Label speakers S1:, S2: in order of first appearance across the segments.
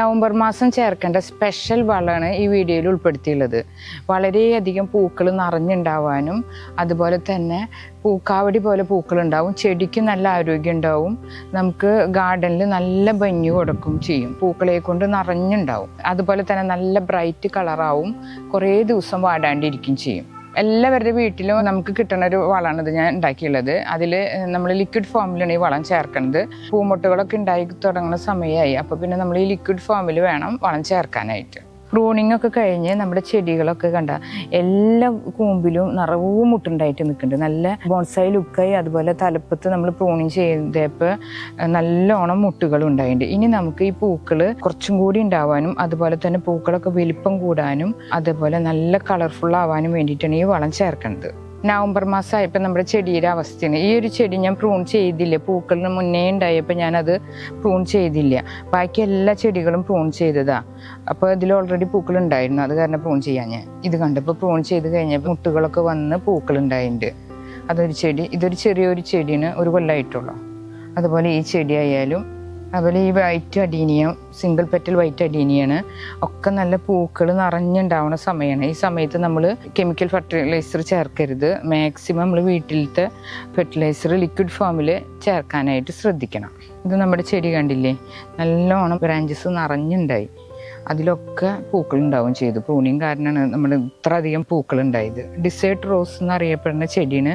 S1: November മാസം ചേർക്കേണ്ട special വളമാണ് ഈ വീഡിയോയിൽ ഉൾപ്പെടുത്തിയുള്ളത്. വളരെയധികം പൂക്കൾ നിറഞ്ഞുണ്ടാവാനും അതുപോലെ തന്നെ പൂക്കാവടി പോലെ പൂക്കളുണ്ടാവും ചെടിക്ക് നല്ല ആരോഗ്യം ഉണ്ടാവും നമുക്ക് ഗാർഡനിൽ നല്ല ഭംഗി കൊടുക്കും ചെയ്യും. പൂക്കളെ കൊണ്ട് നിറഞ്ഞുണ്ടാവും. അതുപോലെ തന്നെ നല്ല ബ്രൈറ്റ് കളറാവും കുറേ ദിവസം വാടാണ്ടിരിക്കും ചെയ്യും. എല്ലാവരുടെ വീട്ടിലും നമുക്ക് കിട്ടുന്ന ഒരു വളമാണിത് ഞാൻ ഉണ്ടാക്കിയുള്ളത്. അതിൽ നമ്മൾ ലിക്വിഡ് ഫോമിലാണ് ഈ വളം ചേർക്കുന്നത് പൂമൊട്ടുകളൊക്കെ ഉണ്ടായി തുടങ്ങുന്ന സമയമായി അപ്പോൾ പിന്നെ നമ്മൾ ഈ ലിക്വിഡ് ഫോമിൽ വേണം വളം ചേർക്കാനായിട്ട്. പ്രൂണിംഗ് ഒക്കെ കഴിഞ്ഞ് നമ്മുടെ ചെടികളൊക്കെ കണ്ട എല്ലാ കൂമ്പിലും നിറവും മുട്ടുണ്ടായിട്ട് നിൽക്കുന്നുണ്ട്. നല്ല ബോൺസായി ലുക്കായി അതുപോലെ തലപ്പത്ത് നമ്മൾ പ്രൂണിങ് ചെയ്തപ്പോൾ നല്ലോണം മുട്ടുകൾ ഉണ്ടായിട്ടുണ്ട്. ഇനി നമുക്ക് ഈ പൂക്കൾ കുറച്ചും കൂടി ഉണ്ടാവാനും അതുപോലെ തന്നെ പൂക്കളൊക്കെ വലിപ്പം കൂടാനും അതുപോലെ നല്ല കളർഫുൾ ആവാനും വേണ്ടിയിട്ടാണ് ഈ വളം ചേർക്കുന്നത്. നവംബർ മാസമായപ്പോൾ നമ്മുടെ ചെടിയുടെ അവസ്ഥയാണ്. ഈ ഒരു ചെടി ഞാൻ പ്രൂൺ ചെയ്തില്ല. പൂക്കളിന് മുന്നേ ഉണ്ടായപ്പോൾ ഞാനത് പ്രൂൺ ചെയ്തില്ല. ബാക്കി എല്ലാ ചെടികളും പ്രൂൺ ചെയ്തതാണ് അപ്പോൾ ഇതിൽ ഓൾറെഡി പൂക്കൾ ഉണ്ടായിരുന്നു അത് കാരണം പ്രൂൺ ചെയ്യാൻ ഞാൻ. ഇത് കണ്ടപ്പോൾ പ്രൂൺ ചെയ്ത് കഴിഞ്ഞപ്പോൾ മുട്ടുകളൊക്കെ വന്ന് പൂക്കൾ ഉണ്ടായിട്ടുണ്ട് അതൊരു ചെടി ഇതൊരു ചെറിയൊരു ചെടിയാണ് ഒരു കൊല്ലമായിട്ടുള്ളൂ അതുപോലെ ഈ ചെടി ആയാലും അതുപോലെ ഈ white adenium single petal white അഡീനിയാണ് ഒക്കെ നല്ല പൂക്കൾ നിറഞ്ഞുണ്ടാവുന്ന സമയമാണ് ഈ സമയത്ത് നമ്മൾ കെമിക്കൽ ഫെർട്ടിലൈസർ ചേർക്കരുത്. മാക്സിമം നമ്മൾ വീട്ടിലത്തെ ഫെർട്ടിലൈസർ ലിക്വിഡ് ഫോമിൽ ചേർക്കാനായിട്ട് ശ്രദ്ധിക്കണം. ഇത് നമ്മുടെ ചെടി കണ്ടില്ലേ? നല്ലോണം ബ്രാഞ്ചസ് നിറഞ്ഞുണ്ടായി. അതിലൊക്കെ പൂക്കൾ ഉണ്ടാവുകയും ചെയ്തു. പ്രൂണിങ് കാരണമാണ് നമ്മൾ ഇത്ര അധികം പൂക്കൾ ഉണ്ടായത് ഡിസേർട്ട് റോസ് എന്നറിയപ്പെടുന്ന ചെടിയാണ്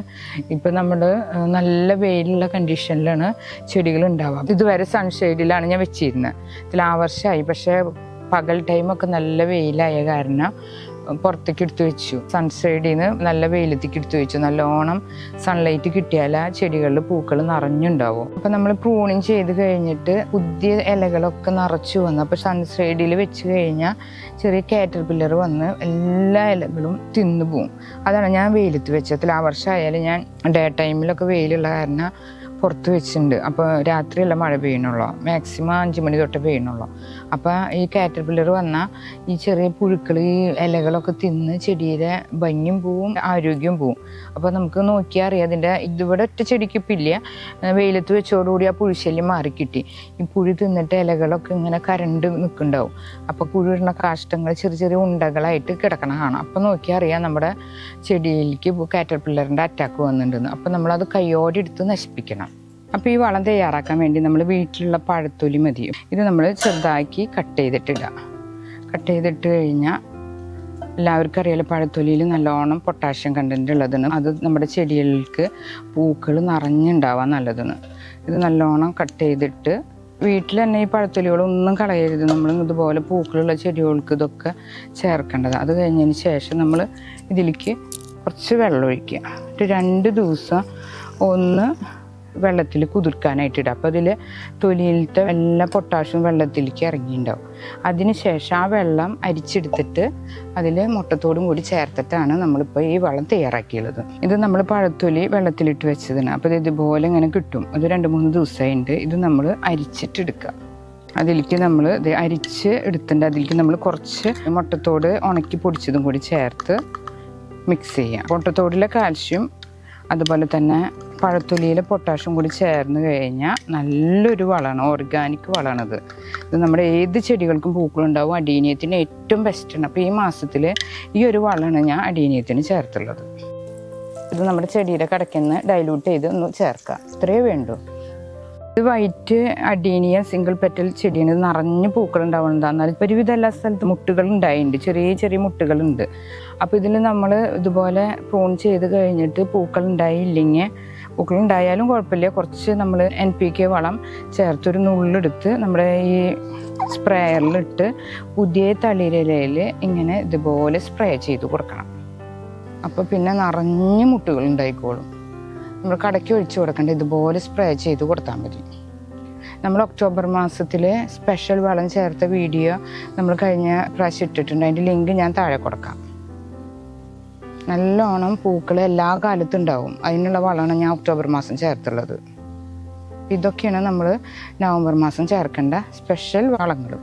S1: ഇപ്പം നമ്മൾ നല്ല വെയിലുള്ള കണ്ടീഷനിലാണ് ചെടികൾ ഉണ്ടാവുക ഇതുവരെ സൺഷെയ്ഡിലാണ് ഞാൻ വെച്ചിരുന്നത് ഇതിൽ ആ വർഷമായി പക്ഷേ പകൽ ടൈമൊക്കെ നല്ല വെയിലായ കാരണം പുറത്തേക്ക് എടുത്തു വെച്ചു. സൺസൈഡിൽ നിന്ന് നല്ല വെയിലത്തേക്ക് എടുത്തു വെച്ചു. നല്ലോണം സൺലൈറ്റ് കിട്ടിയാൽ ആ ചെടികളിൽ പൂക്കൾ നിറഞ്ഞുണ്ടാവും. അപ്പം നമ്മൾ പ്രൂണിങ് ചെയ്ത് കഴിഞ്ഞിട്ട് പുതിയ ഇലകളൊക്കെ നിറച്ചു വന്നു അപ്പോൾ സൺസൈഡിൽ വെച്ച് കഴിഞ്ഞാൽ ചെറിയ കാറ്റർ പില്ലർ വന്ന് എല്ലാ ഇലകളും തിന്നു പോവും. അതാണ് ഞാൻ വെയിലത്ത് വെച്ചതിൽ ആ വർഷമായാലും ഞാൻ ഡേ ടൈമിലൊക്കെ വെയിലുള്ള കാരണം പുറത്ത് വെച്ചിട്ടുണ്ട് അപ്പോൾ രാത്രിയല്ല മഴ പെയ്യണുള്ളൂ. മാക്സിമം അഞ്ച് മണി തൊട്ട് പെയ്യണുള്ളൂ. അപ്പോൾ ഈ കാറ്റർപില്ലർ വന്നാൽ ഈ ചെറിയ പുഴുക്കൾ ഈ ഇലകളൊക്കെ തിന്ന് ചെടിയുടെ ഭംഗിയും പോവും ആരോഗ്യം പോവും. അപ്പോൾ നമുക്ക് നോക്കിയാൽ അറിയാം അതിന്റെ ഇതിവിടെ ഒറ്റ ചെടിക്ക് ഇപ്പം ഇല്ല. വെയിലത്ത് വെച്ചോടുകൂടി ആ പുഴുശല്യം മാറിക്കിട്ടി. ഈ പുഴു തിന്നിട്ട് ഇലകളൊക്കെ ഇങ്ങനെ കരണ്ട് നിൽക്കുന്നുണ്ടാവും അപ്പോൾ പുഴുവിടുന്ന കാഷ്ടങ്ങൾ ചെറിയ ചെറിയ ഉണ്ടകളായിട്ട് കിടക്കണ കാണാം. അപ്പോൾ നോക്കിയാൽ അറിയാം നമ്മുടെ ചെടിയിലേക്ക് കാറ്റർപില്ലറിന്റെ അറ്റാക്ക് വന്നിട്ടുണ്ടെന്ന്. അപ്പോൾ നമ്മളത് കൈയോടെ എടുത്ത് നശിപ്പിക്കണം. അപ്പോൾ ഈ വളം തയ്യാറാക്കാൻ വേണ്ടി നമ്മൾ വീട്ടിലുള്ള പഴത്തൊലി മതിയും? ഇത് നമ്മൾ ചെറുതാക്കി കട്ട് ചെയ്തിട്ടിടുക കട്ട് ചെയ്തിട്ട് കഴിഞ്ഞാൽ എല്ലാവർക്കും അറിയാലോ പഴത്തൊലിയിൽ നല്ലോണം പൊട്ടാഷ്യം കണ്ടന്റ് ഉള്ളതെന്ന്. അത് നമ്മുടെ ചെടികൾക്ക് പൂക്കൾ നിറഞ്ഞുണ്ടാവാൻ നല്ലതെന്ന്. ഇത് നല്ലോണം കട്ട് ചെയ്തിട്ട് വീട്ടിൽ തന്നെ ഈ പഴത്തൊലികളൊന്നും കളയരുത്. നമ്മൾ ഇതുപോലെ പൂക്കളുള്ള ചെടികൾക്ക് ഇതൊക്കെ ചേർക്കേണ്ടത്. അത് കഴിഞ്ഞതിന് ശേഷം നമ്മൾ ഇതിലേക്ക് കുറച്ച് വെള്ളം ഒഴിക്കുക. ഒരു രണ്ട് ദിവസം ഒന്ന് വെള്ളത്തിൽ കുതിർക്കാനായിട്ട് ഇടുക. അപ്പോൾ അതിൽ തൊലിയിലത്തെ എല്ലാ പൊട്ടാഷും വെള്ളത്തിലേക്ക് ഇറങ്ങിയിട്ടുണ്ടാവും. അതിന് ശേഷം ആ വെള്ളം അരിച്ചെടുത്തിട്ട് അതിൽ മുട്ടത്തോടും കൂടി ചേർത്തിട്ടാണ് നമ്മളിപ്പോൾ ഈ വളം തയ്യാറാക്കിയുള്ളത്. ഇത് നമ്മൾ പഴത്തൊലി വെള്ളത്തിലിട്ട് വെച്ചതാണ്. അപ്പോൾ ഇത് ഇതുപോലെ ഇങ്ങനെ കിട്ടും. അത് രണ്ട് മൂന്ന് ദിവസമായിട്ട് ഇത് നമ്മൾ അരിച്ചിട്ടെടുക്കുക. അതിലേക്ക് നമ്മൾ ഇത് അരിച്ച് എടുത്തിട്ടുണ്ട് അതിലേക്ക് നമ്മൾ കുറച്ച് മുട്ടത്തോട് ഉണക്കി പൊടിച്ചതും കൂടി ചേർത്ത് മിക്സ് ചെയ്യുക. മുട്ടത്തോടിലെ കാൽഷ്യം അതുപോലെ തന്നെ പഴത്തൊലിയിലെ പൊട്ടാഷ്യം കൂടി ചേർന്ന് കഴിഞ്ഞാൽ നല്ലൊരു വളമാണ് ഓർഗാനിക് വളമാണിത് ഇത് നമ്മുടെ ഏത് ചെടികൾക്കും പൂക്കളുണ്ടാവും അടീനിയത്തിന് ഏറ്റവും ബെസ്റ്റാണ് അപ്പോൾ ഈ മാസത്തിൽ ഈ ഒരു വളമാണ് ഞാൻ അടീനിയത്തിന് ചേർത്തുള്ളത്. ഇത് നമ്മുടെ ചെടിയുടെ കിടക്കുന്ന ഡൈലൂട്ട് ചെയ്ത് ഒന്ന് ചേർക്കാം. ഇത്രയേ വേണ്ടൂ. ഇത് വൈറ്റ് അഡീനിയ സിംഗിൾ പെറ്റൽ ചെടിയാണ്. നിറഞ്ഞ് പൂക്കൾ ഉണ്ടാവുന്നതാണ് എന്നാൽ ഒരുവിധ എല്ലാ സ്ഥലത്തും മുട്ടുകൾ ഉണ്ടായിട്ടുണ്ട്. ചെറിയ ചെറിയ മുട്ടുകളുണ്ട്. അപ്പോൾ ഇതിൽ നമ്മൾ ഇതുപോലെ പ്രൂൺ ചെയ്ത് കഴിഞ്ഞിട്ട് പൂക്കൾ ഉണ്ടായില്ലെങ്കിൽ ഉണ്ടായാലും കുഴപ്പമില്ല. കുറച്ച് നമ്മൾ എൻ പി കെ വളം ചേർത്തൊരു നുള്ളെടുത്ത് നമ്മുടെ ഈ സ്പ്രേയറിലിട്ട് പുതിയ തളിരലയിൽ ഇങ്ങനെ ഇതുപോലെ സ്പ്രേ ചെയ്ത് കൊടുക്കണം. അപ്പോൾ പിന്നെ നിറഞ്ഞ് മുട്ടുകൾ ഉണ്ടായിക്കോളും. നമ്മൾ കടയ്ക്ക് ഒഴിച്ചു കൊടുക്കേണ്ട ഇതുപോലെ സ്പ്രേ ചെയ്ത് കൊടുത്താൽ മതി. നമ്മൾ ഒക്ടോബർ മാസത്തിൽ സ്പെഷ്യൽ വളം ചേർത്ത വീഡിയോ നമ്മൾ കഴിഞ്ഞ പ്രാവശ്യം ഇട്ടിട്ടുണ്ട്. അതിന്റെ ലിങ്ക് ഞാൻ താഴെ കൊടുക്കാം. നല്ലോണം പൂക്കൾ എല്ലാ കാലത്തും ഉണ്ടാവും അതിനുള്ള വളമാണ് ഞാൻ ഒക്ടോബർ മാസം ചേർത്തുള്ളത്. ഇതൊക്കെയാണ് നമ്മൾ നവംബർ മാസം ചേർക്കേണ്ട സ്പെഷ്യൽ വളങ്ങൾ